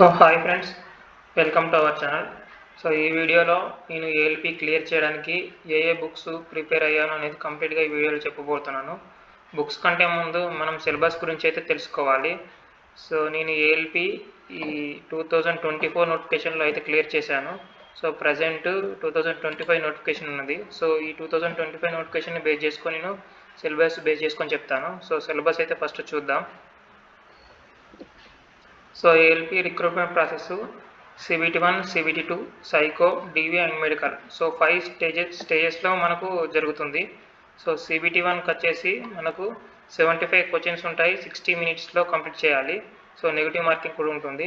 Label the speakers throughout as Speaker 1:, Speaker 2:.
Speaker 1: So hi friends welcome to our channel so ఈ వీడియోలో నేను ఏఎల్పి క్లియర్ చేయడానికి ఏ ఏ బుక్స్ ప్రిపేర్ అయ్యాను అనేది కంప్లీట్గా ఈ వీడియోలో చెప్పబోతున్నాను. బుక్స్ కంటే ముందు మనం సిలబస్ గురించి అయితే తెలుసుకోవాలి. సో నేను ఏఎల్పి ఈ టూ థౌజండ్ ట్వంటీ ఫోర్ నోటిఫికేషన్లో అయితే క్లియర్ చేశాను. So present two thousand twenty five notification ఉన్నది. సో ఈ టూ థౌజండ్ ట్వంటీ ఫైవ్ నోటిఫికేషన్ని బేస్ చేసుకొని నేను సిలబస్ బేస్ చేసుకొని చెప్తాను. సో సిలబస్ అయితే ఫస్ట్ చూద్దాం. So ALP recruitment process CBT one CBT two psycho DV and medical so five stages స్టేజెస్లో మనకు జరుగుతుంది. సో సిబిటి వన్కి వచ్చేసి మనకు సెవెంటీ ఫైవ్ క్వశ్చన్స్ ఉంటాయి సిక్స్టీ మినిట్స్లో కంప్లీట్ చేయాలి. సో నెగిటివ్ మార్కింగ్ కూడా ఉంటుంది.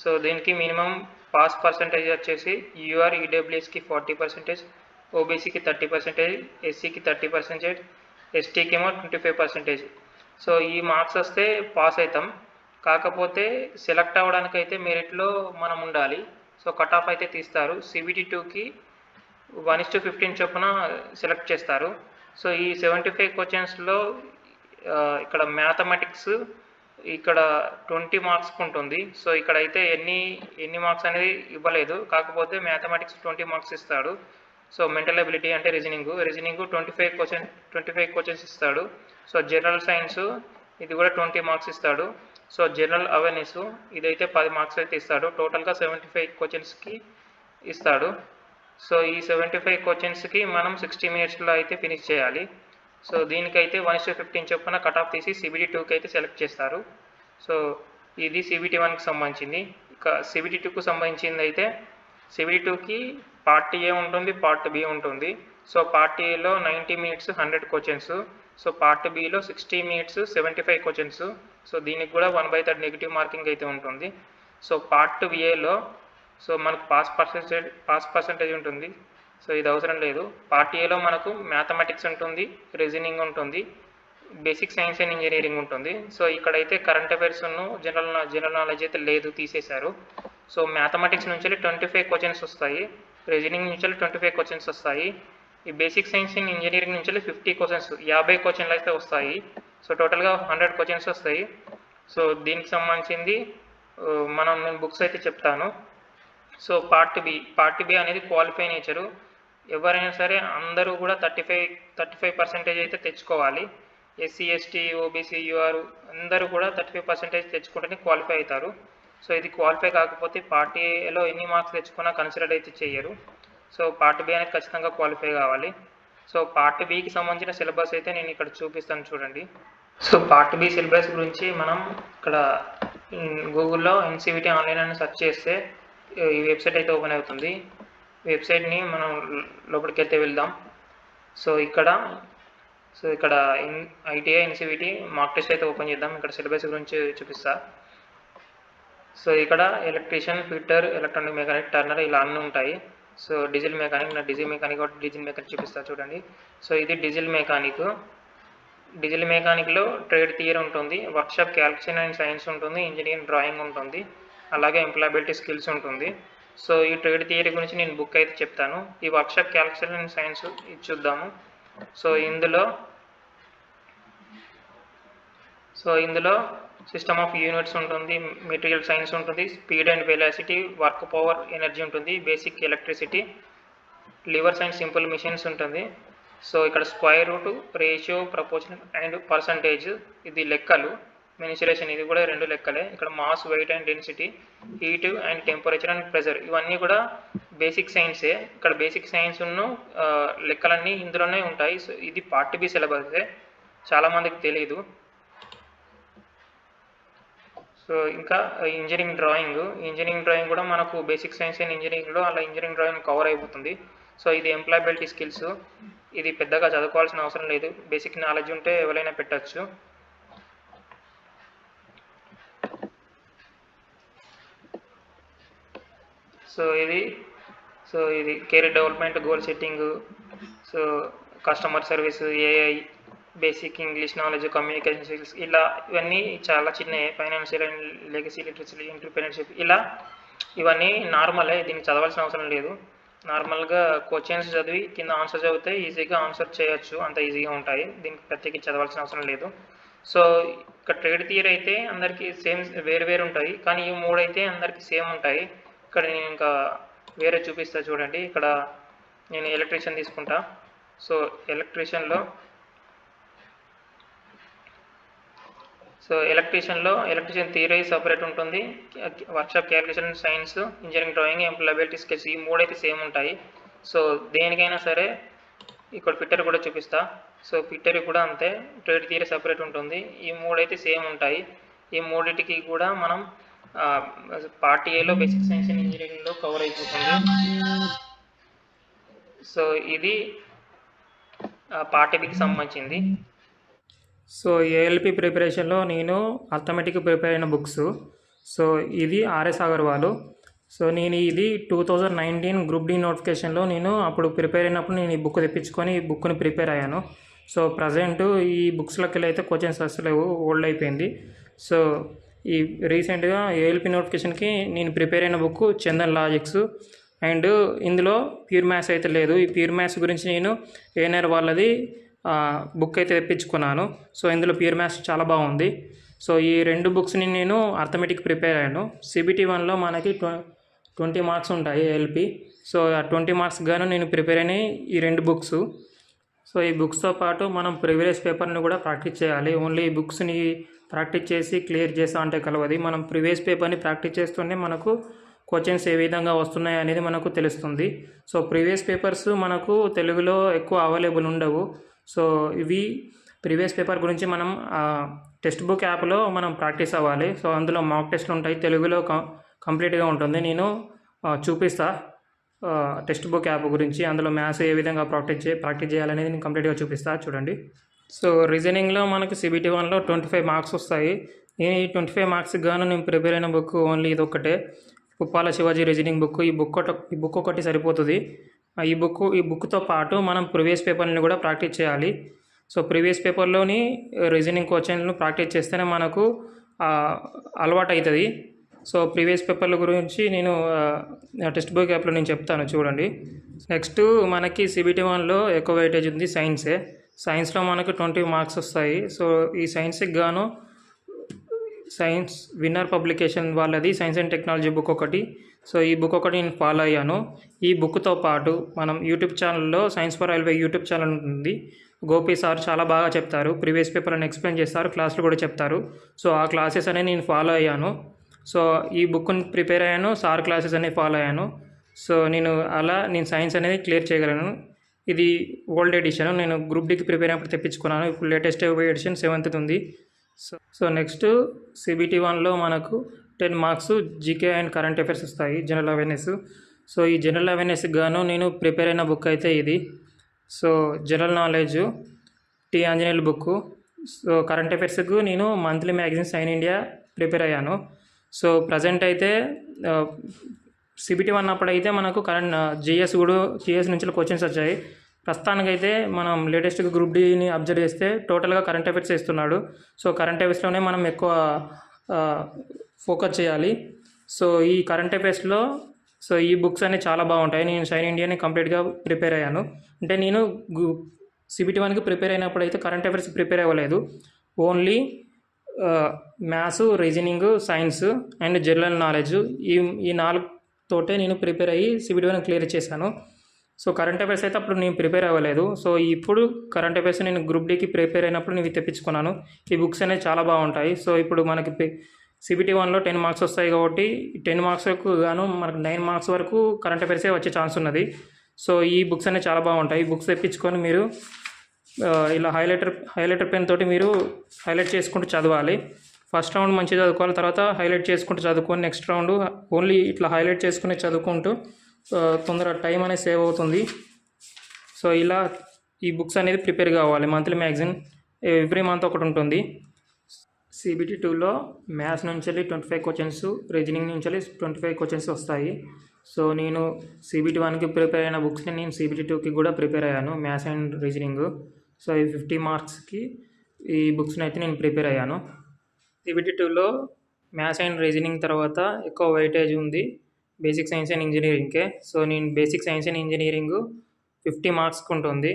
Speaker 1: సో దీనికి మినిమం పాస్ పర్సంటేజ్ వచ్చేసి యూఆర్ ఈడబ్ల్యూఎస్కి ఫార్టీ పర్సెంటేజ్ ఓబీసీకి థర్టీ పర్సెంటేజ్ ఎస్సీకి థర్టీ పర్సెంటేజ్ ఎస్టీకి ఏమో ట్వంటీ ఫైవ్ పర్సెంటేజ్ సో ఈ మార్క్స్ వస్తే పాస్ అవుతాం. కాకపోతే సెలెక్ట్ అవ్వడానికి అయితే మెరిట్లో మనం ఉండాలి. సో కట్ ఆఫ్ అయితే తీస్తారు. సిబిటీ టూకి వన్ ఇస్ టు ఫిఫ్టీన్ చొప్పున సెలెక్ట్ చేస్తారు. సో ఈ సెవెంటీ ఫైవ్ క్వశ్చన్స్లో ఇక్కడ మ్యాథమెటిక్స్ ఇక్కడ ట్వంటీ మార్క్స్కి ఉంటుంది సో ఇక్కడ అయితే ఎన్ని ఎన్ని మార్క్స్ అనేది ఇవ్వలేదు. కాకపోతే మ్యాథమెటిక్స్ ట్వంటీ మార్క్స్ ఇస్తాడు. సో మెంటల్ అబిలిటీ అంటే reasoning. Reasoning twenty five question twenty five questions ఇస్తాడు. సో జనరల్ సైన్స్ ఇది కూడా ట్వంటీ మార్క్స్ ఇస్తాడు. సో జనరల్ అవేర్నెస్ ఇదైతే పది మార్క్స్ అయితే ఇస్తాడు. టోటల్గా సెవెంటీ ఫైవ్ క్వశ్చన్స్కి ఇస్తాడు. సో ఈ సెవెంటీ ఫైవ్ క్వశ్చన్స్కి మనం సిక్స్టీ మినిట్స్లో అయితే ఫినిష్ చేయాలి. సో దీనికైతే వన్ టు ఫిఫ్టీన్ చొప్పున కట్ ఆఫ్ తీసి సిబిటీ టూకి అయితే సెలెక్ట్ చేస్తారు. సో ఇది సిబిటీ వన్కి సంబంధించింది. ఇక సిబిటీ టూకు సంబంధించింది అయితే సిబిటీ టూకి పార్ట్ ఏ ఉంటుంది పార్ట్ బి ఉంటుంది. సో పార్ట్ ఏలో ninety minutes hundred questions. So part below sixty minutes seventy five questions so దీనికి కూడా one by third negative marking అయితే ఉంటుంది. సో పార్ట్ విఏలో సో మనకు పాస్ పర్సెంటేజ్ పాస్ పర్సెంటేజ్ ఉంటుంది. సో ఇది అవసరం లేదు. పార్ట్ ఏలో మనకు మ్యాథమెటిక్స్ ఉంటుంది రీజనింగ్ ఉంటుంది బేసిక్ సైన్స్ అండ్ ఇంజనీరింగ్ ఉంటుంది. సో ఇక్కడైతే కరెంట్ అఫైర్స్ను జనరల్ జనరల్ నాలెడ్జ్ అయితే లేదు తీసేశారు. సో మ్యాథమెటిక్స్ నుంచి ట్వంటీ ఫైవ్ క్వశ్చన్స్ వస్తాయి. రీజనింగ్ నుంచి ట్వంటీ ఫైవ్ క్వశ్చన్స్ వస్తాయి. ఈ బేసిక్ సైన్స్ అండ్ ఇంజనీరింగ్ నుంచి ఫిఫ్టీ క్వశ్చన్స్ యాభై క్వశ్చన్లు అయితే వస్తాయి. సో టోటల్గా హండ్రెడ్ క్వశ్చన్స్ వస్తాయి. సో దీనికి సంబంధించింది మనం నేను బుక్స్ అయితే చెప్తాను. So part B part B అనేది క్వాలిఫై నేచరు ఎవరైనా సరే అందరూ కూడా thirty five thirty five percentage అయితే తెచ్చుకోవాలి ఎస్సీ ఎస్టీ ఓబీసీ యూఆర్ అందరూ కూడా థర్టీ ఫైవ్ పర్సెంటేజ్ తెచ్చుకుంటేనే క్వాలిఫై అవుతారు. సో ఇది క్వాలిఫై కాకపోతే పార్టీలో ఎన్ని మార్క్స్ తెచ్చుకున్నా కన్సిడర్ అయితే చేయరు. సో పార్ట్ బి అనేది ఖచ్చితంగా క్వాలిఫై కావాలి. సో పార్ట్ బికి సంబంధించిన సిలబస్ అయితే నేను ఇక్కడ చూపిస్తాను చూడండి. సో పార్ట్ బి సిలబస్ గురించి మనం ఇక్కడ గూగుల్లో ఎన్సీవిటీ ఆన్లైన్ అని సెర్చ్ చేస్తే ఈ వెబ్సైట్ అయితే ఓపెన్ అవుతుంది. వెబ్సైట్ని మనం లోపలికి అయితే వెళ్దాం. సో ఇక్కడ సో ఇక్కడ in ITI NCVT mock test అయితే ఓపెన్ చేద్దాం. ఇక్కడ సిలబస్ గురించి చూపిస్తా. సో ఇక్కడ electrician fitter electronic mechanic turner ఇలా అన్నీ ఉంటాయి. సో డీజిల్ మెకానిక్ నా డీజిల్ మెకానిక్ ఒకటి డీజిల్ మెకానిక్ చూపిస్తా చూడండి. సో ఇది డీజిల్ మెకానిక్. డీజిల్ మెకానిక్లో ట్రేడ్ థియర్ ఉంటుంది వర్క్షాప్ క్యాల్కులేషన్ అండ్ సైన్స్ ఉంటుంది ఇంజనీరింగ్ డ్రాయింగ్ ఉంటుంది అలాగే ఎంప్లాయబిలిటీ స్కిల్స్ ఉంటుంది. సో ఈ ట్రేడ్ థియరీ గురించి నేను బుక్ అయితే చెప్తాను. ఈ వర్క్షాప్ క్యాల్కులేషన్ అండ్ సైన్స్ చూద్దాము. సో ఇందులో సో ఇందులో సిస్టమ్ ఆఫ్ యూనిట్స్ ఉంటుంది మెటీరియల్ సైన్స్ ఉంటుంది speed and velocity work power energy ఉంటుంది basic electricity levers and simple machines ఉంటుంది. సో ఇక్కడ square root ratio proportion and percentage ఇది లెక్కలు. మెనిచురేషన్ ఇది కూడా రెండు లెక్కలే. ఇక్కడ mass weight and density heat and temperature and pressure. ఇవన్నీ కూడా బేసిక్ సైన్సే. ఇక్కడ బేసిక్ సైన్స్ ఉన్న లెక్కలన్నీ ఇందులోనే ఉంటాయి. సో ఇది పార్ట్ బి సిలబసే. చాలామందికి తెలియదు సో ఇంకా ఇంజనీరింగ్ డ్రాయింగ్ ఇంజనీరింగ్ డ్రాయింగ్ కూడా మనకు బేసిక్ సైన్స్ అండ్ ఇంజనీరింగ్లో అలా ఇంజనీరింగ్ డ్రాయింగ్ కవర్ అయిపోతుంది. సో ఇది ఎంప్లాయబిలిటీ స్కిల్స్ ఇది పెద్దగా చదువుకోవాల్సిన అవసరం లేదు. బేసిక్ నాలెడ్జ్ ఉంటే ఎవరైనా పెట్టచ్చు. సో ఇది సో ఇది career development goal setting so customer service AI basic English knowledge communication skills ఇలా ఇవన్నీ చాలా చిన్నవి financial and legacy literacy entrepreneurship ఇలా ఇవన్నీ నార్మలే దీనికి చదవాల్సిన అవసరం లేదు. నార్మల్గా క్వశ్చన్స్ చదివి కింద ఆన్సర్ చదివితే ఈజీగా ఆన్సర్ చేయొచ్చు అంత ఈజీగా ఉంటాయి. దీనికి ప్రత్యేకించి చదవాల్సిన అవసరం లేదు. సో ఇక్కడ ట్రేడ్ థియరీ అయితే అందరికీ సేమ్ వేరు వేరు ఉంటాయి. కానీ ఈ మూడు అయితే అందరికీ సేమ్ ఉంటాయి. ఇక్కడ నేను ఇంకా వేరే చూపిస్తా చూడండి. ఇక్కడ నేను ఎలక్ట్రీషియన్ తీసుకుంటా. సో ఎలక్ట్రీషియన్లో సో ఎలక్ట్రీషియన్లో ఎలక్ట్రీషియన్ థియరీ సపరేట్ ఉంటుంది. Workshop calculation science engineering drawing employability skills ఈ మూడైతే సేమ్ ఉంటాయి. సో దేనికైనా సరే ఇక్కడ ఫిట్టర్ కూడా చూపిస్తా. సో ఫిట్టర్ కూడా అంతే ట్రేడ్ థియరీ సపరేట్ ఉంటుంది. ఈ మూడైతే సేమ్ ఉంటాయి. ఈ మూడింటికి కూడా మనం పార్ట్ ఏలో బేసిక్ సైన్స్ అండ్ ఇంజనీరింగ్లో కవర్ అయిపోతుంది. సో ఇది పార్ట్ బికి సంబంధించింది. సో ఏఎల్పి ప్రిపరేషన్లో నేను అథమెటిక్ ప్రిపేర్ అయిన బుక్స్ సో ఇది ఆర్ఎస్ అగర్వాల్. సో నేను ఇది two thousand nineteen group D నోటిఫికేషన్లో నేను అప్పుడు ప్రిపేర్ అయినప్పుడు నేను ఈ బుక్ తెప్పించుకొని ఈ బుక్ని ప్రిపేర్ అయ్యాను. సో ప్రజెంట్ ఈ బుక్స్లోకి వెళ్ళి అయితే క్వశ్చన్స్ అసలు ఓల్డ్ అయిపోయింది. సో ఈ రీసెంట్గా ఏఎల్పి నోటిఫికేషన్కి నేను ప్రిపేర్ అయిన బుక్ చందన్ లాజిక్స్. అండ్ ఇందులో ప్యూర్ మ్యాథ్స్ అయితే లేదు. ఈ ప్యూర్ మ్యాథ్స్ గురించి నేను ఏనర్ వాళ్ళది బుక్ అయితే తెప్పించుకున్నాను. సో ఇందులో ప్యూర్ మ్యాథ్స్ చాలా బాగుంది. సో ఈ రెండు బుక్స్ని నేను అర్థమెటిక్ ప్రిపేర్ అయ్యాను. సిబిటీ వన్లో మనకి ట్వ ట్వంటీ మార్క్స్ ఉంటాయి ఎల్పి సో ఆ ట్వంటీ మార్క్స్ గాను నేను ప్రిపేర్ అయినాయి ఈ రెండు బుక్స్ సో ఈ బుక్స్తో పాటు మనం ప్రివియస్ పేపర్ని కూడా ప్రాక్టీస్ చేయాలి. ఓన్లీ ఈ బుక్స్ని ప్రాక్టీస్ చేసి క్లియర్ చేస్తా అంటే కలవది. మనం ప్రివియస్ పేపర్ని ప్రాక్టీస్ చేస్తూనే మనకు క్వశ్చన్స్ ఏ విధంగా వస్తున్నాయి అనేది మనకు తెలుస్తుంది. సో ప్రీవియస్ పేపర్స్ మనకు తెలుగులో ఎక్కువ అవైలబుల్ ఉండవు. సో ఇవి ప్రీవియస్ పేపర్ గురించి మనం టెక్స్ట్ బుక్ యాప్లో మనం ప్రాక్టీస్ అవ్వాలి. సో అందులో మాక్ టెస్ట్లు ఉంటాయి. తెలుగులో కం కంప్లీట్గా ఉంటుంది. నేను చూపిస్తా టెక్స్ట్ బుక్ యాప్ గురించి. అందులో మ్యాథ్స్ ఏ విధంగా ప్రాక్టీస్ చే ప్రాక్టీస్ చేయాలనేది నేను కంప్లీట్గా చూపిస్తా. చూడండి. సో రీజనింగ్లో మనకు సిబిటీ వన్లో ట్వంటీ ఫైవ్ మార్క్స్ వస్తాయి. నేను ఈ ట్వంటీ ఫైవ్ మార్క్స్ గాను నేను ప్రిపేర్ అయిన బుక్ ఓన్లీ ఇది ఒకటే పుప్పాల శివాజీ రీజనింగ్ బుక్. ఈ బుక్ ఒకటి ఈ బుక్ ఒకటి సరిపోతుంది. ఈ బుక్ ఈ బుక్తో పాటు మనం ప్రీవియస్ పేపర్ని కూడా ప్రాక్టీస్ చేయాలి. సో ప్రీవియస్ పేపర్లోని రీజనింగ్ క్వశ్చన్లు ప్రాక్టీస్ చేస్తేనే మనకు అలవాటు అవుతుంది సో ప్రీవియస్ పేపర్ల గురించి నేను టెక్స్ట్ బుక్ యాప్లో నేను చెప్తాను చూడండి. నెక్స్ట్ మనకి సిబిటీ వన్లో ఎక్కువ వెయిటేజ్ ఉంది సైన్సే సైన్స్లో మనకు ట్వంటీ మార్క్స్ వస్తాయి. సో ఈ సైన్స్కి గాను సైన్స్ విన్నర్ పబ్లికేషన్ వాళ్ళది సైన్స్ అండ్ టెక్నాలజీ బుక్ ఒకటి. సో ఈ బుక్ ఒకటి నేను ఫాలో అయ్యాను. ఈ బుక్తో పాటు మనం యూట్యూబ్ ఛానల్లో science for railway YouTube channel ఉంటుంది. గోపి సార్ చాలా బాగా చెప్తారు. ప్రీవియస్ పేపర్లను ఎక్స్ప్లెయిన్ చేస్తారు. క్లాసులు కూడా చెప్తారు. సో ఆ క్లాసెస్ అనేవి నేను ఫాలో అయ్యాను. సో ఈ బుక్ని ప్రిపేర్ అయ్యాను. సార్ క్లాసెస్ అనేవి ఫాలో అయ్యాను. సో నేను అలా నేను సైన్స్ అనేది క్లియర్ చేయగలను. ఇది ఓల్డ్ ఎడిషన్ నేను గ్రూప్ డికి ప్రిపేర్ అయినప్పుడు తెప్పించుకున్నాను. ఇప్పుడు లేటెస్ట్ ఎడిషన్ సెవెంత్ ఉంది. సో సో నెక్స్ట్ సిబిటీ వన్లో మనకు ten marks GK and current affairs వస్తాయి జనరల్ అవేర్నెస్. సో ఈ జనరల్ అవేర్నెస్కి గాను నేను ప్రిపేర్ అయిన బుక్ అయితే ఇది. So general knowledge T Anjaneyulu book so current అఫైర్స్కు నేను monthly magazine sign India prepare అయ్యాను. సో ప్రజెంట్ అయితే సిబిటీ వన్ అప్పుడైతే మనకు కరెంట్ జిఎస్ కూడా జిఎస్ నుంచి క్వశ్చన్స్ వచ్చాయి. ప్రస్తుతానికైతే మనం లేటెస్ట్గా గ్రూప్ డీని అబ్జర్వ్ చేస్తే టోటల్గా కరెంట్ అఫైర్స్ వేస్తున్నాడు. సో కరెంట్ అఫైర్స్లోనే మనం ఎక్కువ ఫోకస్ చేయాలి. సో ఈ కరెంట్ అఫైర్స్లో సో ఈ బుక్స్ అనేవి చాలా బాగుంటాయి. నేను షైన్ ఇండియాని కంప్లీట్గా ప్రిపేర్ అయ్యాను. అంటే నేను సిబిటి వన్కి ప్రిపేర్ అయినప్పుడు అయితే కరెంట్ అఫైర్స్ ప్రిపేర్ అవ్వలేదు. Only maths reasoning science and general knowledge ఈ ఈ నాలుగు తోటే నేను ప్రిపేర్ అయ్యి సిబిటి వన్ క్లియర్ చేశాను. సో కరెంట్ అఫైర్స్ అయితే అప్పుడు నేను ప్రిపేర్ అవ్వలేదు. సో ఇప్పుడు కరెంట్ అఫైర్స్ నేను గ్రూప్ డీకి ప్రిపేర్ అయినప్పుడు నేను తెప్పించుకున్నాను. ఈ బుక్స్ అనేవి చాలా బాగుంటాయి. సో ఇప్పుడు మనకి సిబిటీ వన్లో టెన్ మార్క్స్ వస్తాయి కాబట్టి టెన్ మార్క్స్కు గాను మనకు నైన్ మార్క్స్ వరకు కరెంట్ అఫైర్సే వచ్చే ఛాన్స్ ఉన్నది. సో ఈ బుక్స్ అనేవి చాలా బాగుంటాయి. ఈ బుక్స్ తెప్పించుకొని మీరు ఇలా హైలైటర్ హైలైటర్ పెన్ తోటి మీరు హైలైట్ చేసుకుంటూ చదవాలి. ఫస్ట్ రౌండ్ మంచిగా చదువుకోవాలి. తర్వాత హైలైట్ చేసుకుంటూ చదువుకొని నెక్స్ట్ రౌండ్ ఓన్లీ ఇట్లా హైలైట్ చేసుకుని చదువుకుంటూ తొందర తొందరగా టైం అనేది సేవ్ అవుతుంది. సో ఇలా ఈ బుక్స్ అనేది ప్రిపేర్ కావాలి. మంత్లీ మ్యాగజైన్ ఎవ్రీ మంత్ ఒకటి ఉంటుంది. సిబిటీ టూలో మ్యాథ్స్ నుంచి వెళ్ళి ట్వంటీ ఫైవ్ క్వశ్చన్స్ రీజనింగ్ నుంచి వెళ్ళి ట్వంటీ ఫైవ్ క్వశ్చన్స్ వస్తాయి. సో నేను సిబిటీ వన్కి ప్రిపేర్ అయిన బుక్స్ని నేను సిబిటీ టూకి కూడా ప్రిపేర్ అయ్యాను మ్యాథ్స్ అండ్ రీజనింగ్ సో ఈ ఫిఫ్టీ మార్క్స్కి ఈ బుక్స్ని అయితే నేను ప్రిపేర్ అయ్యాను. సిబిటీ టూలో మ్యాథ్స్ అండ్ రీజనింగ్ తర్వాత ఎక్కువ వెయిటేజ్ ఉంది బేసిక్ సైన్స్ అండ్ ఇంజనీరింగ్కే సో నేను basic science and engineering fifty మార్క్స్కి ఉంటుంది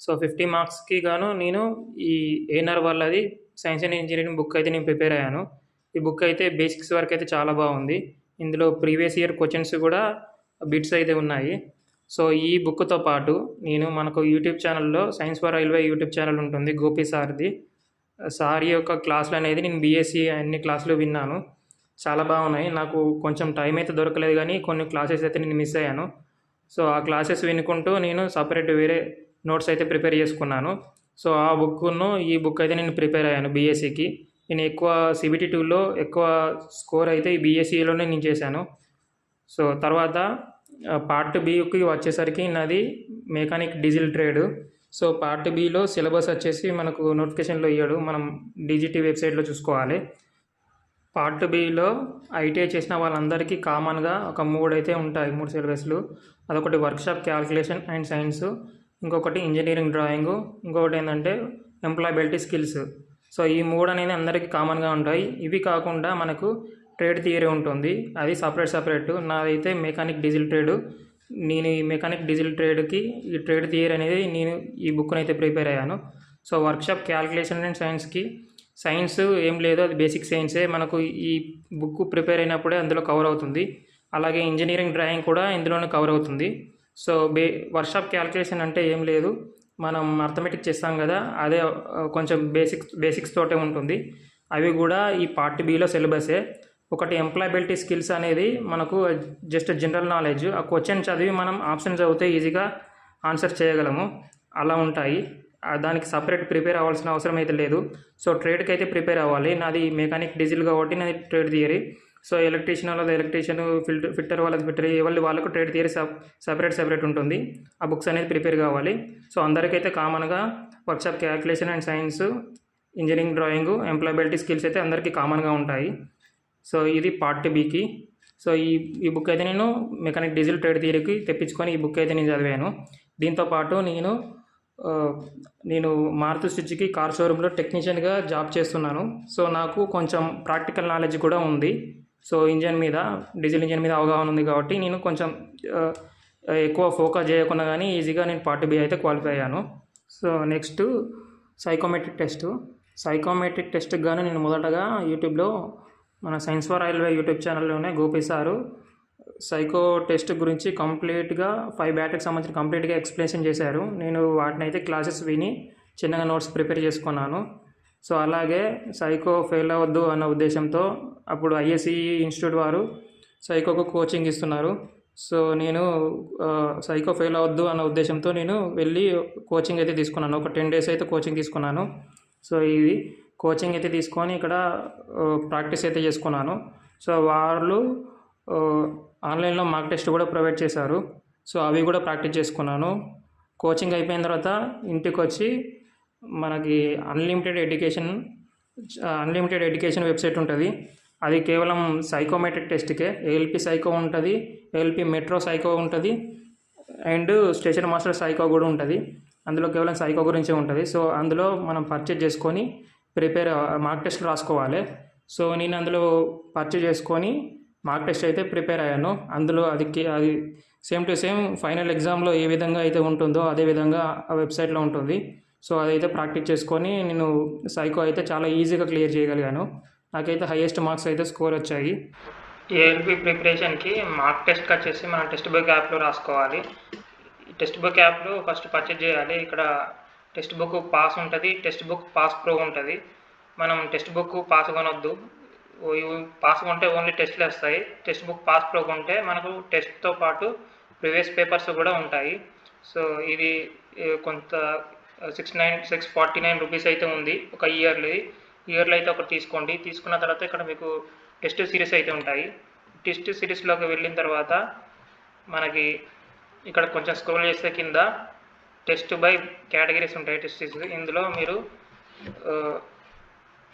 Speaker 1: సో ఫిఫ్టీ మార్క్స్కి గాను నేను ఈ ఏనర్ వాళ్ళది సైన్స్ అండ్ ఇంజనీరింగ్ బుక్ అయితే నేను ప్రిపేర్ అయ్యాను. ఈ బుక్ అయితే బేసిక్స్ వరకు అయితే చాలా బాగుంది. ఇందులో ప్రీవియస్ ఇయర్ క్వశ్చన్స్ కూడా బిట్స్ అయితే ఉన్నాయి. సో ఈ బుక్తో పాటు నేను మనకు యూట్యూబ్ ఛానల్లో science for railway YouTube channel ఉంటుంది గోపి సార్ది. సార్ యొక్క క్లాసులు అనేది నేను బీఎస్సీ అన్ని క్లాసులు విన్నాను. చాలా బాగున్నాయి. నాకు కొంచెం టైం అయితే దొరకలేదు కానీ కొన్ని క్లాసెస్ అయితే నేను మిస్ అయ్యాను. సో ఆ క్లాసెస్ వినుకుంటూ నేను సపరేట్ వేరే నోట్స్ అయితే ప్రిపేర్ చేసుకున్నాను. సో ఆ బుక్ను ఈ బుక్ అయితే నేను ప్రిపేర్ అయ్యాను బీఎస్సీకి. నేను ఎక్కువ సిబిటీ టూలో ఎక్కువ స్కోర్ అయితే ఈ బీఎస్సీలోనే నేను చేశాను. సో తర్వాత పార్ట్ బికి వచ్చేసరికి నాది mechanic diesel trade. So part below syllabus వచ్చేసి మనకు నోటిఫికేషన్లో ఇవ్వడు మనం డీజీటీ వెబ్సైట్లో చూసుకోవాలి. పార్ట్ బిలో ఐటీఐ చేసిన వాళ్ళందరికీ కామన్గా ఒక మూడు అయితే ఉంటాయి మూడు సిలబస్లు. అదొకటి వర్క్షాప్ క్యాల్కులేషన్ అండ్ సైన్స్. ఇంకొకటి ఇంజనీరింగ్ డ్రాయింగ్ ఇంకొకటి ఏంటంటే ఎంప్లాయబిలిటీ స్కిల్స్ సో ఈ మూడు అనేది అందరికీ కామన్గా ఉంటాయి. ఇవి కాకుండా మనకు ట్రేడ్ థియరీ ఉంటుంది. అది సపరేట్ సపరేట్ నాదైతే మెకానిక్ డీజిల్ ట్రేడ్ నేను ఈ మెకానిక్ డీజిల్ ట్రేడ్కి ఈ ట్రేడ్ థియరీ అనేది నేను ఈ బుక్ని అయితే ప్రిపేర్ అయ్యాను. సో వర్క్షాప్ క్యాల్కులేషన్ అండ్ సైన్స్కి సైన్స్ ఏం లేదు అది బేసిక్ సైన్సే మనకు ఈ బుక్ ప్రిపేర్ అయినప్పుడే అందులో కవర్ అవుతుంది. అలాగే ఇంజనీరింగ్ డ్రాయింగ్ కూడా ఇందులోనే కవర్ అవుతుంది. సో బే వర్క్షాప్ క్యాలిక్యులేషన్ అంటే ఏం లేదు. మనం అర్థమెటిక్ చేస్తాం కదా అదే కొంచెం బేసిక్స్ బేసిక్స్ తోటే ఉంటుంది. అవి కూడా ఈ పార్ట్ బిలో సిలబసే. ఒకటి ఎంప్లాయబిలిటీ స్కిల్స్ అనేది మనకు జస్ట్ జనరల్ నాలెడ్జ్. ఆ క్వశ్చన్ చదివి మనం ఆప్షన్ చదివితే ఈజీగా ఆన్సర్ చేయగలము. అలా ఉంటాయి. దానికి సపరేట్ ప్రిపేర్ అవ్వాల్సిన అవసరం అయితే లేదు. సో ట్రేడ్కి అయితే ప్రిపేర్ అవ్వాలి. నాది మెకానిక్ డీజిల్ కాబట్టి నాది ట్రేడ్ థియరీ. సో ఎలక్ట్రీషియన్ వాళ్ళది ఎలక్ట్రీషియన్ ఫిల్టర్ ఫిట్టర్ వాళ్ళది ఫిట్టర్ ఎవరి వాళ్ళకు ట్రేడ్ థియరీ సపరేట్ సపరేట్ ఉంటుంది. ఆ బుక్స్ అనేది ప్రిపేర్ కావాలి. సో అందరికైతే కామన్గా workshop calculation and science engineering drawing employability skills అయితే అందరికీ కామన్గా ఉంటాయి. సో ఇది పార్ట్ బీకి. సో ఈ ఈ బుక్ అయితే నేను మెకానిక్ డీజిల్ ట్రేడ్ థియరీకి తెప్పించుకొని ఈ బుక్ అయితే నేను చదివాను. దీంతో పాటు నేను నేను మారుతి సుజుకి కార్ షోరూంలో టెక్నీషియన్గా జాబ్ చేస్తున్నాను. సో నాకు కొంచెం ప్రాక్టికల్ నాలెడ్జ్ కూడా ఉంది. సో ఇంజన్ మీద డీజిల్ ఇంజన్ మీద అవగాహన ఉంది కాబట్టి నేను కొంచెం ఎక్కువ ఫోకస్ చేయకుండా కానీ ఈజీగా నేను పార్ట్ బి అయితే క్వాలిఫై అయ్యాను. So next psychometric test. Psychometric టెస్ట్కి గాను నేను మొదటగా యూట్యూబ్లో మన సైన్స్ ఫర్ రైల్వే యూట్యూబ్ ఛానల్లోనే గోపి సారు సైకో టెస్ట్ గురించి కంప్లీట్గా ఫైవ్ బ్యాటర్కి సంబంధించిన కంప్లీట్గా ఎక్స్ప్లెనేషన్ చేశారు. నేను వాటిని అయితే క్లాసెస్ విని చిన్నగా నోట్స్ ప్రిపేర్ చేసుకున్నాను. సో అలాగే సైకో ఫెయిల్ అవ్వద్దు అన్న ఉద్దేశంతో అప్పుడు ఐఎస్ఈ ఇన్స్టిట్యూట్ వారు సైకోకు కోచింగ్ ఇస్తున్నారు. సో నేను సైకో ఫెయిల్ అవ్వద్దు అన్న ఉద్దేశంతో నేను వెళ్ళి కోచింగ్ అయితే తీసుకున్నాను. ఒక టెన్ డేస్ అయితే కోచింగ్ తీసుకున్నాను. సో ఇది కోచింగ్ అయితే తీసుకొని ఇక్కడ ప్రాక్టీస్ అయితే చేసుకున్నాను. సో వాళ్ళు ఆన్లైన్లో మార్క్ టెస్ట్ కూడా ప్రొవైడ్ చేశారు. సో అవి కూడా ప్రాక్టీస్ చేసుకున్నాను. కోచింగ్ అయిపోయిన తర్వాత ఇంటికి వచ్చి మనకి unlimited education unlimited education website ఉంటుంది. అది కేవలం సైకోమెట్రిక్ టెస్ట్కే ఏఎల్పి సైకో ఉంటుంది ఏఎల్పి మెట్రో సైకో ఉంటుంది అండ్ స్టేషన్ మాస్టర్ సైకో కూడా ఉంటుంది. అందులో కేవలం సైకో గురించే ఉంటుంది. సో అందులో మనం పర్చేజ్ చేసుకొని ప్రిపేర్ మార్క్ టెస్ట్ రాసుకోవాలి. సో నేను అందులో పర్చేజ్ చేసుకొని మార్క్ టెస్ట్ అయితే ప్రిపేర్ అయ్యాను. అందులో అది అది సేమ్ టు సేమ్ ఫైనల్ ఎగ్జామ్లో ఏ విధంగా అయితే ఉంటుందో అదే విధంగా ఆ వెబ్సైట్లో ఉంటుంది. సో అదైతే ప్రాక్టీస్ చేసుకొని నేను సైకో అయితే చాలా ఈజీగా క్లియర్ చేయగలిగాను. నాకైతే హైయెస్ట్ మార్క్స్ అయితే స్కోర్ వచ్చాయి. ఏఎల్పి ప్రిపరేషన్కి మార్క్ టెస్ట్కి వచ్చేసి మనం టెక్స్ట్ బుక్ యాప్లో రాసుకోవాలి. టెక్స్ట్ బుక్ యాప్లో ఫస్ట్ పర్చేజ్ చేయాలి. ఇక్కడ టెక్స్ట్ బుక్ పాస్ ఉంటుంది. టెక్స్ట్ బుక్ పాస్ ప్రో ఉంటుంది. మనం టెక్స్ట్ బుక్ పాస్ కొనొద్దు. పాస్ కొంటే ఓన్లీ టెస్ట్లు వస్తాయి. టెక్స్ట్ బుక్ పాస్ ప్రో కొంటే మనకు టెస్ట్తో పాటు ప్రీవియస్ పేపర్స్ కూడా ఉంటాయి. సో ఇది కొంత six nine six forty nine rupees అయితే ఉంది ఒక ఇయర్లీ ఇయర్లో అయితే ఒకటి తీసుకోండి. తీసుకున్న తర్వాత ఇక్కడ మీకు టెస్ట్ సిరీస్ అయితే ఉంటాయి. టెస్ట్ సిరీస్లోకి వెళ్ళిన తర్వాత మనకి ఇక్కడ కొంచెం స్క్రోల్ చేస్తే కింద టెస్ట్ బై కేటగిరీస్ ఉంటాయి టెస్ట్ సిరీస్ ఇందులో మీరు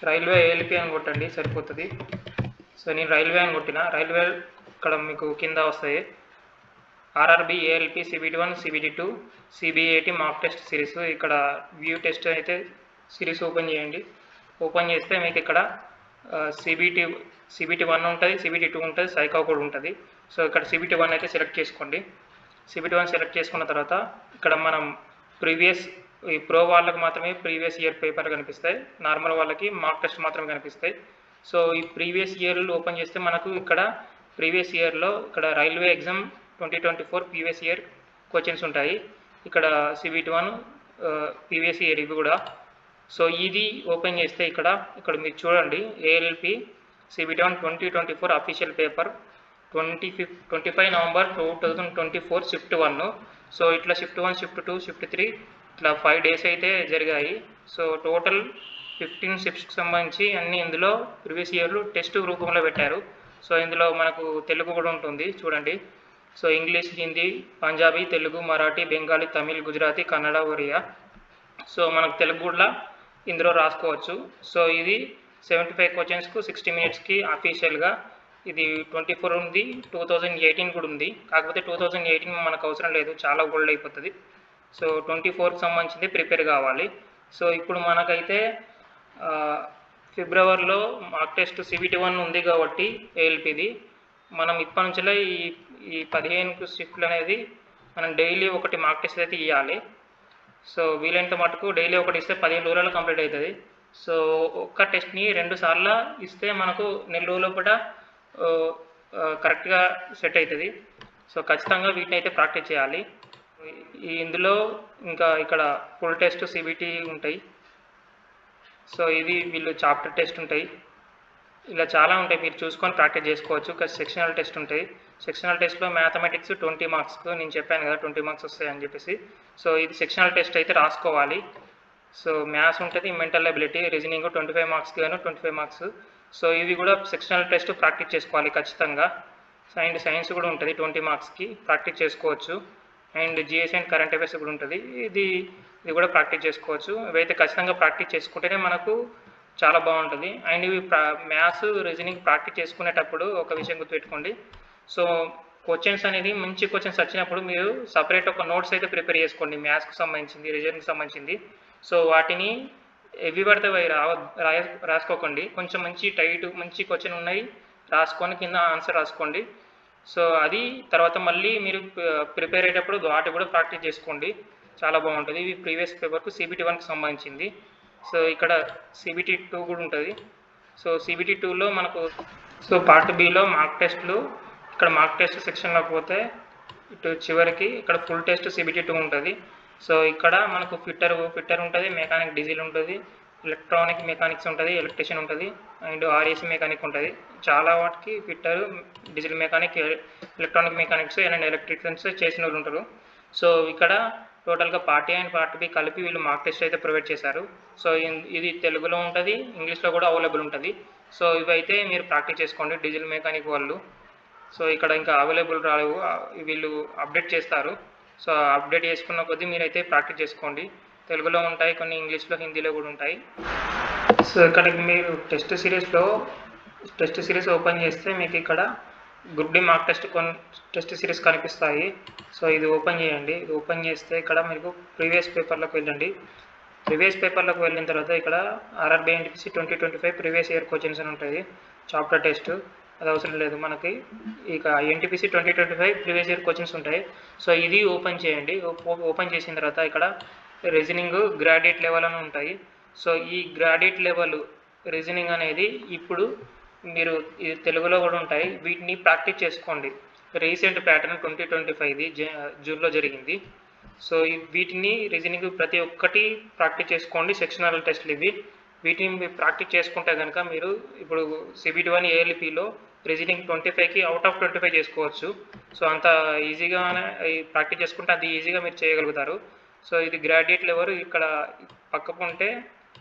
Speaker 1: రైల్వే ఏఎల్పి అని కొట్టండి సరిపోతుంది. సో నేను రైల్వే అని కొట్టిన. రైల్వే ఇక్కడ మీకు కింద వస్తాయి. RRB ALP CBT one CBT two CBAT mock test series ఇక్కడ వ్యూ టెస్ట్ అయితే సిరీస్ ఓపెన్ చేయండి. ఓపెన్ చేస్తే మీకు ఇక్కడ సిబిటి సిబిటి వన్ ఉంటుంది సిబిటి టూ ఉంటుంది సైకో కూడా ఉంటుంది. సో ఇక్కడ సిబిటి వన్ అయితే సెలెక్ట్ చేసుకోండి. సిబిటి వన్ సెలెక్ట్ చేసుకున్న తర్వాత ఇక్కడ మనం ప్రీవియస్ ఈ ప్రో వాళ్ళకి మాత్రమే ప్రీవియస్ ఇయర్ పేపర్ కనిపిస్తాయి. నార్మల్ వాళ్ళకి మార్క్ టెస్ట్ మాత్రమే కనిపిస్తాయి. సో ఈ ప్రీవియస్ ఇయర్లు ఓపెన్ చేస్తే మనకు ఇక్కడ ప్రీవియస్ ఇయర్లో ఇక్కడ railway exam twenty twenty four previous year questions ఉంటాయి. ఇక్కడ సిబిటి వన్ ప్రీవియస్ ఇయర్ ఇవి కూడా. సో ఇది ఓపెన్ చేస్తే ఇక్కడ ఇక్కడ మీరు చూడండి ALP CBT one twenty twenty four official paper twenty fif twenty five November two thousand twenty four shift one so ఇట్లా shift one shift two shift three ఇట్లా ఫైవ్ డేస్ అయితే జరిగాయి. సో టోటల్ ఫిఫ్టీన్ షిఫ్ట్స్కి సంబంధించి అన్ని ఇందులో previous ఇయర్లు test రూపంలో పెట్టారు. So ఇందులో మనకు తెలుగు కూడా ఉంటుంది చూడండి. So English Hindi Punjabi Telugu Marathi Bengali Tamil Gujarati Kannada Oriya. So మనకు తెలుగు కూడా ఇందులో రాసుకోవచ్చు. సో ఇది సెవెంటీ ఫైవ్ క్వశ్చన్స్కు సిక్స్టీ మినిట్స్కి అఫీషియల్గా ఇది ట్వంటీ ఫోర్ ఉంది టూ థౌజండ్ ఎయిటీన్ కూడా ఉంది. కాకపోతే టూ థౌజండ్ ఎయిటీన్ మనకు అవసరం లేదు చాలా ఓల్డ్ అయిపోతుంది. సో ట్వంటీ ఫోర్కి సంబంధించింది ప్రిపేర్ కావాలి. సో ఇప్పుడు మనకైతే ఫిబ్రవరిలో మాక్ టెస్ట్ సిబిటీ వన్ ఉంది కాబట్టి ఏఎల్పిది మనం ఇప్పటి నుంచిలో ఈ ఈ పదిహేను షిఫ్ట్లు అనేది మనం డైలీ ఒకటి మార్క్ టెస్ట్ అయితే ఇవ్వాలి సో వీలైనంత మటుకు డైలీ ఒకటి ఇస్తే పదిహేను రోజులలో కంప్లీట్ అవుతుంది. సో ఒక్క టెస్ట్ని రెండు సార్లు ఇస్తే మనకు నెల రోజుల పూట కరెక్ట్గా సెట్ అవుతుంది. సో ఖచ్చితంగా వీటిని అయితే ప్రాక్టీస్ చేయాలి. ఇందులో ఇంకా ఇక్కడ ఫుల్ టెస్ట్ సిబిటి ఉంటాయి. సో ఇది వీళ్ళు చాప్టర్ టెస్ట్ ఉంటాయి. ఇలా చాలా ఉంటాయి. మీరు చూసుకొని ప్రాక్టీస్ చేసుకోవచ్చు. ఇంకా సెక్షనల్ టెస్ట్ ఉంటాయి. సెక్షనల్ టెస్ట్లో మ్యాథమెటిక్స్ ట్వంటీ మార్క్స్కు నేను చెప్పాను కదా ట్వంటీ మార్క్స్ వస్తాయి అని చెప్పేసి. సో ఇది సెక్షనల్ టెస్ట్ అయితే రాసుకోవాలి. సో మ్యాథ్స్ ఉంటుంది mental ability reasoning twenty five మార్క్స్కి గాను ట్వంటీ ఫైవ్ మార్క్స్ సో ఇవి కూడా సెక్షనల్ టెస్ట్ ప్రాక్టీస్ చేసుకోవాలి ఖచ్చితంగా. అండ్ సైన్స్ కూడా ఉంటుంది ట్వంటీ మార్క్స్కి ప్రాక్టీస్ చేసుకోవచ్చు. And GS and current affairs కూడా ఉంటుంది. ఇది ఇది కూడా ప్రాక్టీస్ చేసుకోవచ్చు. ఇవైతే ఖచ్చితంగా ప్రాక్టీస్ చేసుకుంటేనే మనకు చాలా బాగుంటుంది. అండ్ ఇవి మ్యాథ్స్ రీజనింగ్ ప్రాక్టీస్ చేసుకునేటప్పుడు ఒక విషయం గుర్తుపెట్టుకోండి. సో క్వశ్చన్స్ అనేది మంచి క్వశ్చన్స్ వచ్చినప్పుడు మీరు సపరేట్ ఒక నోట్స్ అయితే ప్రిపేర్ చేసుకోండి. మ్యాథ్స్కి సంబంధించింది రీజనింగ్కి సంబంధించింది. సో వాటిని ఎవి పడితే అవి రావ రాయ రాసుకోకండి. కొంచెం మంచి టైట్ మంచి క్వశ్చన్ ఉన్నాయి రాసుకొని కింద ఆన్సర్ రాసుకోండి. సో అది తర్వాత మళ్ళీ మీరు ప్రిపేర్ అయ్యేటప్పుడు వాటి కూడా ప్రాక్టీస్ చేసుకోండి. చాలా బాగుంటుంది. ఇవి ప్రీవియస్ పేపర్కు సిబిటీ వన్కి సంబంధించింది. సో ఇక్కడ సిబిటీ టూ కూడా ఉంటుంది. సో సిబిటీ టూలో మనకు సో పార్ట్ బిలో మార్క్ టెస్ట్లు ఇక్కడ మార్క్ టెస్ట్ సెక్షన్లో పోతే ఇటు చివరికి ఇక్కడ ఫుల్ టెస్ట్ సిబిటీ టూ ఉంటుంది. సో ఇక్కడ మనకు ఫిట్టర్ ఫిట్టర్ ఉంటుంది మెకానిక్ డీజిల్ ఉంటుంది ఎలక్ట్రానిక్ మెకానిక్స్ ఉంటుంది ఎలక్ట్రిషియన్ ఉంటుంది అండ్ ఆర్ఏసీ మెకానిక్ ఉంటుంది. చాలా వాటికి fitter diesel mechanic electronic mechanics and electricians చేసిన వాళ్ళు ఉంటారు. సో ఇక్కడ టోటల్గా part A and part B కలిపి వీళ్ళు మార్క్ టెస్ట్ అయితే ప్రొవైడ్ చేశారు. సో ఇది తెలుగులో ఉంటుంది ఇంగ్లీష్లో కూడా అవైలబుల్ ఉంటుంది. సో ఇవైతే మీరు ప్రాక్టీస్ చేసుకోండి డీజిల్ మెకానిక్ వాళ్ళు. సో ఇక్కడ ఇంకా అవైలబుల్ రాలేవు వీళ్ళు అప్డేట్ చేస్తారు. సో అప్డేట్ చేసుకున్న కొద్దీ మీరైతే ప్రాక్టీస్ చేసుకోండి. తెలుగులో ఉంటాయి కొన్ని ఇంగ్లీష్లో హిందీలో కూడా ఉంటాయి. సో ఇక్కడ మీరు టెస్ట్ సిరీస్లో టెస్ట్ సిరీస్ ఓపెన్ చేస్తే మీకు ఇక్కడ గ్రూప్ డి మార్క్ టెస్ట్ కొన్ని టెస్ట్ సిరీస్ కనిపిస్తాయి. సో ఇది ఓపెన్ చేయండి. ఇది ఓపెన్ చేస్తే ఇక్కడ మీకు ప్రీవియస్ పేపర్లోకి వెళ్ళండి. ప్రీవియస్ పేపర్లోకి వెళ్ళిన తర్వాత ఇక్కడ RRB NTPC twenty twenty five previous year questions అని ఉంటుంది చాప్టర్ టెస్ట్. అది అవసరం లేదు. మనకి ఇక NTPC twenty twenty five previous year questions ఉంటాయి. సో ఇది ఓపెన్ చేయండి. ఓ- ఓపెన్ చేసిన తర్వాత ఇక్కడ రీజనింగ్ గ్రాడ్యుయేట్ లెవెల్ అని ఉంటాయి. సో ఈ గ్రాడ్యుయేట్ లెవెల్ రీజనింగ్ అనేది ఇప్పుడు మీరు ఇది తెలుగులో కూడా ఉంటాయి. వీటిని ప్రాక్టీస్ చేసుకోండి. రీసెంట్ ప్యాటర్న్ ట్వంటీ ట్వంటీ ఫైవ్ది జూన్లో జరిగింది. సో వీటిని రీజనింగ్ ప్రతి ఒక్కటి ప్రాక్టీస్ చేసుకోండి. సెక్షనల్ టెస్ట్లు ఇవి. వీటిని మీరు ప్రాక్టీస్ చేసుకుంటే కనుక మీరు ఇప్పుడు సిబిటి వన్ ఏఎల్పిలో రీజనింగ్ ట్వంటీ ఫైవ్కి అవుట్ ఆఫ్ ట్వంటీ ఫైవ్ చేసుకోవచ్చు. సో అంత ఈజీగా ప్రాక్టీస్ చేసుకుంటే అది ఈజీగా మీరు చేయగలుగుతారు. సో ఇది గ్రాడ్యుయేట్ ఎవరు ఇక్కడ పక్కకు ఉంటే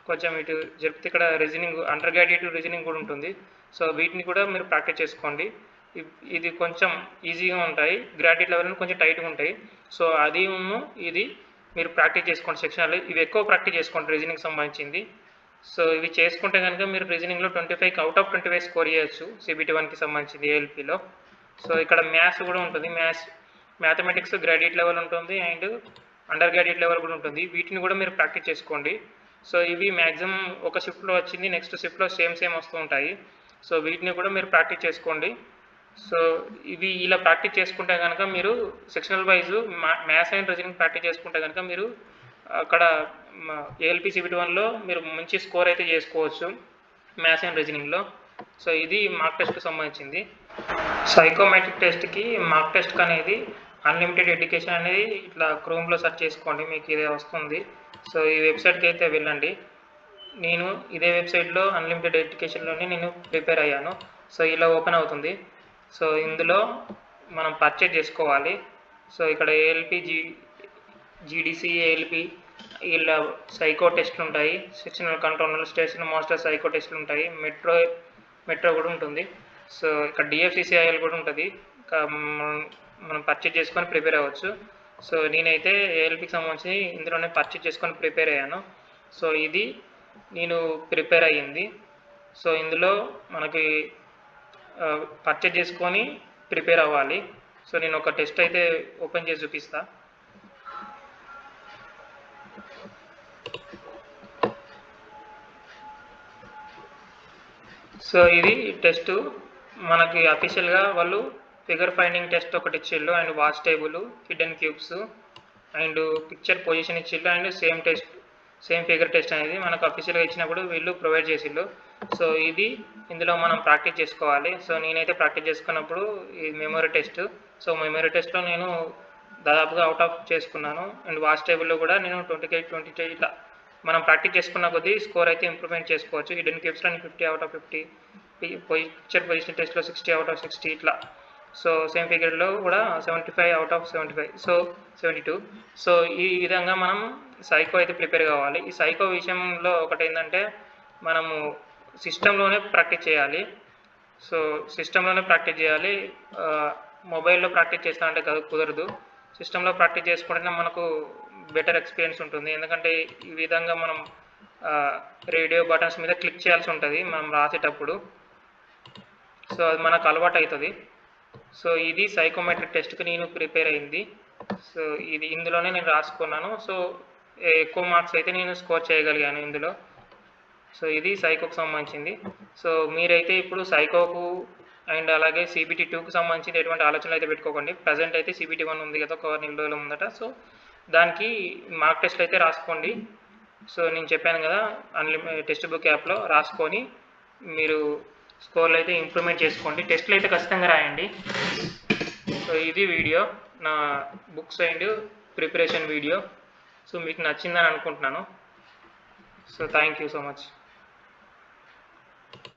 Speaker 1: కొంచెం ఇటు జరిపితే ఇక్కడ రీజనింగ్ అండర్ గ్రాడ్యుయేట్ రీజనింగ్ కూడా ఉంటుంది. సో వీటిని కూడా మీరు ప్రాక్టీస్ చేసుకోండి. ఇది కొంచెం ఈజీగా ఉంటాయి. గ్రాడ్యుయేట్ లెవెల్ కొంచెం టైట్గా ఉంటాయి. సో అది ఇది మీరు ప్రాక్టీస్ చేసుకోండి సెక్షన్లు ఇవి ఎక్కువ ప్రాక్టీస్ చేసుకోండి రీజనింగ్ సంబంధించింది. సో ఇవి చేసుకుంటే కనుక మీరు రీజనింగ్లో ట్వంటీ ఫైవ్కి out of twenty five score చేయొచ్చు. సిబిటి వన్కి సంబంధించింది ఏఎల్పిలో సో ఇక్కడ మ్యాథ్స్ కూడా ఉంటుంది. మ్యాథ్స్ మ్యాథమెటిక్స్ గ్రాడ్యుయేట్ లెవెల్ ఉంటుంది అండ్ అండర్ గ్రాడ్యుయేట్ లెవెల్ కూడా ఉంటుంది. వీటిని కూడా మీరు ప్రాక్టీస్ చేసుకోండి. సో ఇవి మ్యాక్సిమం ఒక షిఫ్ట్లో వచ్చింది నెక్స్ట్ షిఫ్ట్లో సేమ్ సేమ్ వస్తూ ఉంటాయి. సో వీటిని కూడా మీరు ప్రాక్టీస్ చేసుకోండి. సో ఇవి ఇలా ప్రాక్టీస్ చేసుకుంటే కనుక మీరు sectional wise maths and reasoning practice చేసుకుంటే కనుక మీరు అక్కడ ఏఎల్పి సిబిటి వన్లో మీరు మంచి స్కోర్ అయితే చేసుకోవచ్చు మ్యాథ్స్ అండ్ రీజనింగ్లో. సో ఇది మార్క్ టెస్ట్కి సంబంధించింది. సైకోమెట్రిక్ టెస్ట్కి మార్క్ టెస్ట్ అనేది అన్లిమిటెడ్ ఎడ్యుకేషన్ అనేది ఇట్లా క్రోమ్లో సెర్చ్ చేసుకోండి మీకు ఇదే వస్తుంది. సో ఈ వెబ్సైట్కి అయితే వెళ్ళండి. నేను ఇదే వెబ్సైట్లో అన్లిమిటెడ్ ఎడ్యుకేషన్లోనే నేను ప్రిపేర్ అయ్యాను. సో ఇలా ఓపెన్ అవుతుంది. సో ఇందులో మనం పర్చేజ్ చేసుకోవాలి. సో ఇక్కడ ఏఎల్పి జీ జీడిసి ఏఎల్పి ఇలా సైకో టెస్ట్లు ఉంటాయి. Sectional control station master psycho టెస్ట్లు ఉంటాయి. మెట్రో మెట్రో కూడా ఉంటుంది. సో ఇక్కడ డిఎఫ్సిసిఐఎల్ కూడా ఉంటుంది. మనం పర్చేజ్ చేసుకొని ప్రిపేర్ అవ్వచ్చు. సో నేనైతే ఏఎల్పికి సంబంధించి ఇందులోనే పర్చేజ్ చేసుకొని ప్రిపేర్ అయ్యాను. సో ఇది నేను ప్రిపేర్ అయ్యింది. సో ఇందులో మనకి పర్చేజ్ చేసుకొని ప్రిపేర్ అవ్వాలి. సో నేను ఒక టెస్ట్ అయితే ఓపెన్ చేసి చూపిస్తా. సో ఇది టెస్ట్. మనకి అఫీషియల్గా వాళ్ళు ఫిగర్ ఫైండింగ్ టెస్ట్ ఒకటి ఇచ్చిళ్ళు and watch table hidden cubes and picture position ఇచ్చిళ్ళు and same test same figure test అనేది మనకు అఫీషియల్గా ఇచ్చినప్పుడు వీళ్ళు ప్రొవైడ్ చేసిళ్ళు. సో ఇది ఇందులో మనం ప్రాక్టీస్ చేసుకోవాలి. సో నేనైతే ప్రాక్టీస్ చేసుకున్నప్పుడు ఈ మెమొరీ టెస్ట్ సో మెమొరీ టెస్ట్లో నేను దాదాపుగా అవుట్ ఆఫ్ చేసుకున్నాను. అండ్ వాచ్ టేబుల్లో కూడా నేను ట్వంటీకి ఎయిట్ ట్వంటీ ఎయిట్ ఇట్లా మనం ప్రాక్టీస్ చేసుకున్న కొద్దీ స్కోర్ అయితే ఇంప్రూవ్మెంట్ చేసుకోవచ్చు. Hidden క్యూబ్స్లో fifty out of fifty picture position టెస్ట్లో సిక్స్టీ అవుట్ ఆఫ్ సిక్స్టీ ఇట్లా సో సేమ్ ఫిగర్లో కూడా seventy five out of seventy five so seventy two so ఈ విధంగా మనం సైకో అయితే ప్రిపేర్ కావాలి. ఈ సైకో విషయంలో ఒకటి ఏంటంటే మనము సిస్టంలోనే ప్రాక్టీస్ చేయాలి. సో సిస్టంలోనే ప్రాక్టీస్ చేయాలి. మొబైల్లో ప్రాక్టీస్ చేస్తా అంటే కాదు కుదరదు. సిస్టంలో ప్రాక్టీస్ చేసుకుంటేనే మనకు బెటర్ ఎక్స్పీరియన్స్ ఉంటుంది. ఎందుకంటే ఈ విధంగా మనం రేడియో బటన్స్ మీద క్లిక్ చేయాల్సి ఉంటుంది. మనం రాసేటప్పుడు. సో అది మనకు అలవాటు అవుతుంది సో ఇది సైకోమెట్రిక్ టెస్ట్కి నేను ప్రిపేర్ అయింది. సో ఇది ఇందులోనే నేను రాసుకున్నాను. సో ఎక్కువ మార్క్స్ అయితే నేను స్కోర్ చేయగలిగాను ఇందులో. సో ఇది సైకోకు సంబంధించింది. సో మీరైతే ఇప్పుడు సైకోకు అండ్ అలాగే సిబిటీ టూకి సంబంధించి ఎటువంటి ఆలోచనలు అయితే పెట్టుకోకండి. ప్రజెంట్ అయితే సిబిటీ వన్ ఉంది కదా ఒక నెల రోజులు ముందట. సో దానికి మార్క్ టెస్ట్ అయితే రాసుకోండి. సో నేను చెప్పాను కదా అన్లిమి టెక్స్ట్ బుక్ యాప్లో రాసుకొని మీరు స్కోర్లు అయితే ఇంప్రూవ్మెంట్ చేసుకోండి. టెస్ట్లు అయితే ఖచ్చితంగా రాయండి. సో ఇది వీడియో. నా books and preparation video. So మీకు నచ్చిందని అనుకుంటున్నాను. So thank you so much.